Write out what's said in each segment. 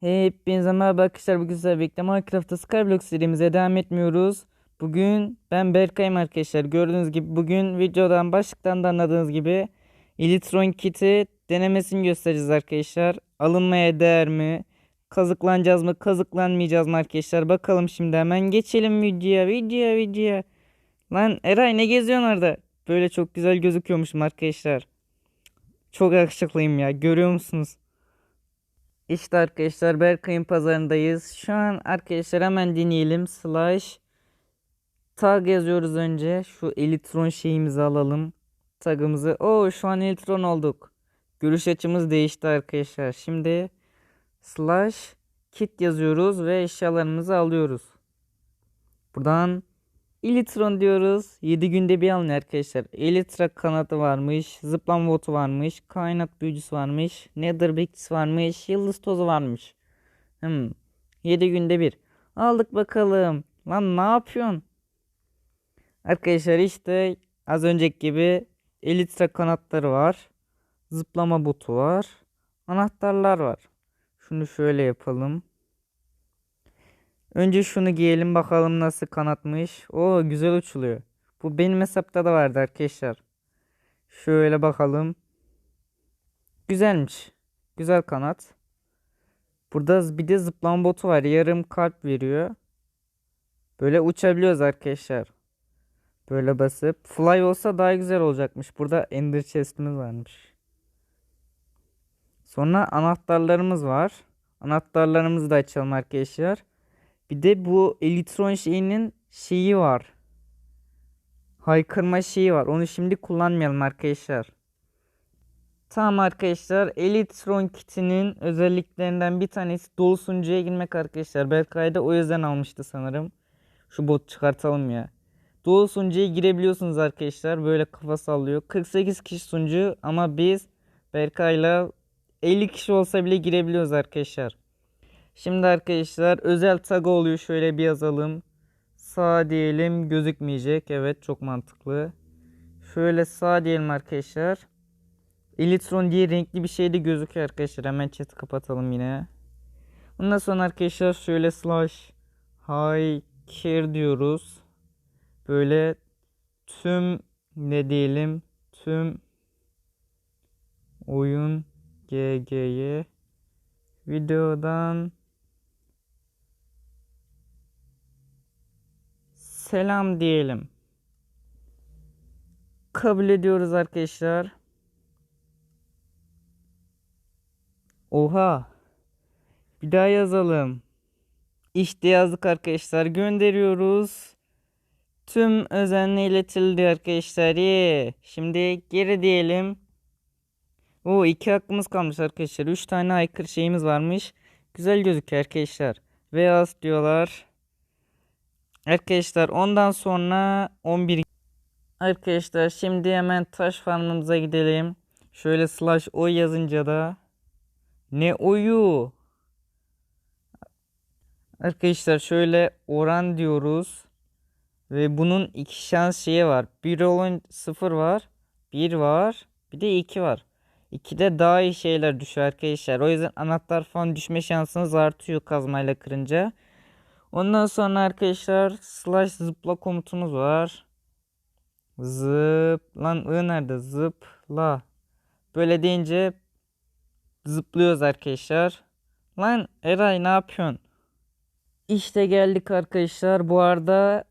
Hepinize merhaba arkadaşlar. Bugün sizlerle birlikte Minecraft'ta Skyblock serimize devam etmiyoruz. Bugün ben Berkay'ım arkadaşlar. Gördüğünüz gibi bugün videodan başlıktan da anladığınız gibi Elitron Kit'i denemesini göstereceğiz arkadaşlar. Alınmaya değer mi? Kazıklanacağız mı? Kazıklanmayacağız mı arkadaşlar? Bakalım şimdi hemen geçelim videoya. Videoya videoya. Lan Eray ne geziyorsun orada? Böyle çok güzel gözüküyormuşum arkadaşlar. Çok yakışıklıyım ya. Görüyor musunuz? İşte arkadaşlar Berkay'ın pazarındayız. Şu an arkadaşlar hemen deneyelim. Slash tag yazıyoruz önce. Şu Elitron şeyimizi alalım. Tagımızı. Oo şu an Elitron olduk. Görüş açımız değişti arkadaşlar. Şimdi slash kit yazıyoruz ve eşyalarımızı alıyoruz. Buradan Elitron diyoruz. 7 günde bir alın arkadaşlar. Elitra kanadı varmış. Zıplama botu varmış. Kainat büyücüsü varmış. Nether bekçisi varmış. Yıldız tozu varmış. Hmm. 7 günde bir. Aldık bakalım. Lan ne yapıyorsun? Arkadaşlar işte az önceki gibi Elitra kanatları var. Zıplama botu var. Anahtarlar var. Şunu şöyle yapalım. Önce şunu giyelim bakalım nasıl kanatmış. Oo güzel uçuluyor. Bu benim hesapta da vardı arkadaşlar. Şöyle bakalım. Güzelmiş. Güzel kanat. Burada bir de zıplama botu var. Yarım kalp veriyor. Böyle uçabiliyoruz arkadaşlar. Böyle basıp. Fly olsa daha güzel olacakmış. Burada Ender chest'imiz varmış. Sonra anahtarlarımız var. Anahtarlarımızı da açalım arkadaşlar. Bir de bu Elitron şeyinin şeyi var. Haykırma şeyi var. Onu şimdi kullanmayalım arkadaşlar. Tamam arkadaşlar. Elitron kitinin özelliklerinden bir tanesi dolu sunucuya girmek arkadaşlar. Berkay da o yüzden almıştı sanırım. Şu bot çıkartalım ya. Dolu girebiliyorsunuz arkadaşlar. Böyle kafa sallıyor. 48 kişi sunucu ama biz Berkay'la 50 kişi olsa bile girebiliyoruz arkadaşlar. Şimdi arkadaşlar özel tag oluyor. Şöyle bir yazalım. Sağ diyelim gözükmeyecek. Evet çok mantıklı. Şöyle sağ diyelim arkadaşlar. Elitron diye renkli bir şey de gözüküyor arkadaşlar. Hemen chat'i kapatalım yine. Ondan sonra arkadaşlar şöyle slash hi diyoruz. Böyle tüm ne diyelim tüm oyun gg'ye videodan selam diyelim. Kabul ediyoruz arkadaşlar. Oha. Bir daha yazalım. İşte yazdık arkadaşlar. Gönderiyoruz. Tüm özenle iletildi arkadaşlar. Ye. Şimdi geri diyelim. O iki hakkımız kalmış arkadaşlar. Üç tane aykırı şeyimiz varmış. Güzel gözüküyor arkadaşlar. Beyaz diyorlar. Arkadaşlar ondan sonra 11 Arkadaşlar şimdi hemen taş farmımıza gidelim. Şöyle slash oy yazınca da ne oyu? Arkadaşlar şöyle oran diyoruz. Ve bunun iki şans şeyi var. Bir olan sıfır var. Bir var. Bir de iki var. İkide daha iyi şeyler düşüyor arkadaşlar. O yüzden anahtar falan düşme şansınız artıyor kazmayla kırınca. Ondan sonra arkadaşlar slash zıpla komutumuz var. Zıp lan ı nerede? Zıpla. Böyle deyince zıplıyoruz arkadaşlar. Lan Eray ne yapıyorsun? İşte geldik arkadaşlar. Bu arada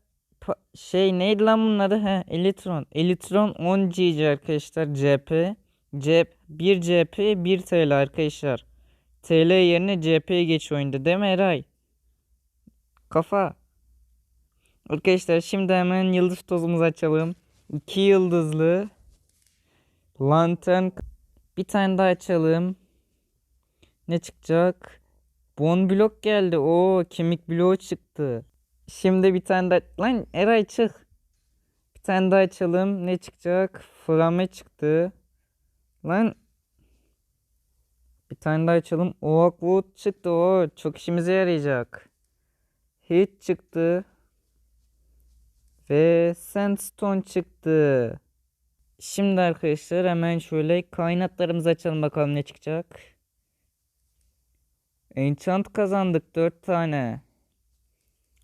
şey neydi lan bunun adı? He, Elitron. Elitron 10 GC arkadaşlar CP. Cep 1 CP 1 TL arkadaşlar. TL yerine CP'ye geç oyunda değil mi Eray? Kafa. Arkadaşlar şimdi hemen yıldız tozumuzu açalım. 2 yıldızlı. Lantern. Bir tane daha açalım. Ne çıkacak? Bon blok geldi. O kemik bloğu çıktı. Şimdi bir tane daha. Lan Eray çık. Bir tane daha açalım. Ne çıkacak? Flame çıktı. Lan. Bir tane daha açalım. Oakwood çıktı. O çok işimize yarayacak. Hit çıktı. Ve Sandstone çıktı. Şimdi arkadaşlar hemen şöyle kaynaklarımızı açalım bakalım ne çıkacak. Enchant kazandık 4 tane.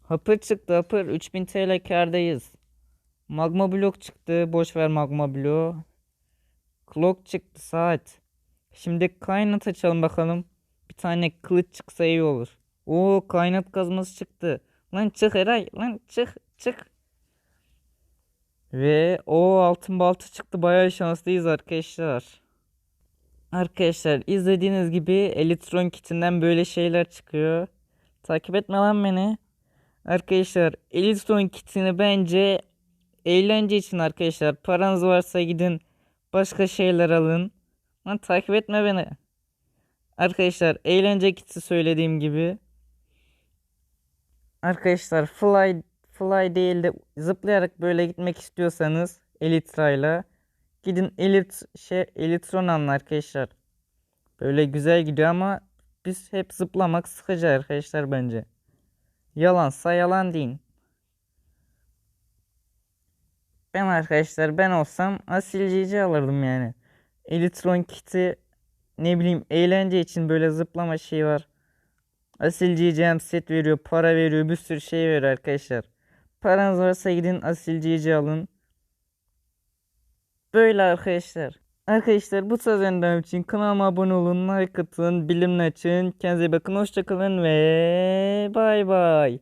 Hapır çıktı hapır 3000 TL kârdayız. Magma blok çıktı. Boş ver magma bloğu. Clock çıktı saat. Şimdi kaynat açalım bakalım. Bir tane kılıç çıksa iyi olur. Oo kaynat kazması çıktı. Lan çık Eray. Lan çık çık. Ve o altın balta çıktı. Bayağı şanslıyız arkadaşlar. Arkadaşlar izlediğiniz gibi Elitron kitinden böyle şeyler çıkıyor. Takip etme lan beni. Arkadaşlar Elitron kitini bence eğlence için arkadaşlar. Paranız varsa gidin başka şeyler alın. Lan takip etme beni. Arkadaşlar eğlence kiti söylediğim gibi. Arkadaşlar fly fly değil de zıplayarak böyle gitmek istiyorsanız Elytra'yla gidin Elit şey Elitron alın arkadaşlar. Böyle güzel gidiyor ama biz hep zıplamak sıkıcı arkadaşlar bence. Yalansa yalan deyin. Ben arkadaşlar ben olsam asilcici alırdım yani. Elitron kiti ne bileyim eğlence için böyle zıplama şey var. Asilcici set veriyor, para veriyor, bir sürü şey veriyor arkadaşlar. Paranız varsa gidin asilcici alın. Böyle arkadaşlar. Arkadaşlar bu tarz önerim için kanalıma abone olun, like atın, bilimle açın. Kendinize bakın, hoşçakalın ve bay bay.